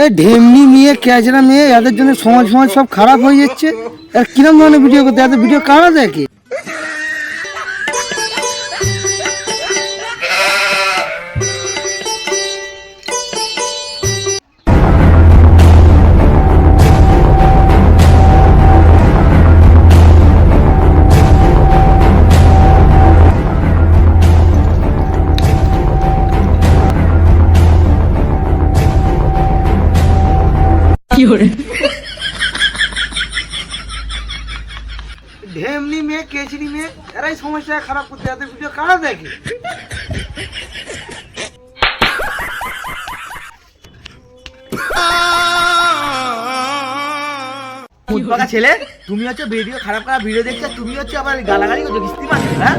এ ঢেমনি মেয়ে ক্যাচরা মেয়ে এদের জন্য সমাজ সমাজ সব খারাপ হয়ে যাচ্ছে। আর কিরম ধরনের ভিডিও করতে এত ভিডিও কারা দেখে? ঢেমনি মেয়ে কেচড়ি মেয়ে এরাই সমস্যা খারাপ করতে এত ভিডিও কারা দেখে? ফুটপাকা ছেলে তুমি হচ্ছে ভিডিও খারাপ খারাপ ভিডিও দেখছ তুমি হচ্ছে আবার গালাগালি করছ কিস্তি মারছো হ্যাঁ?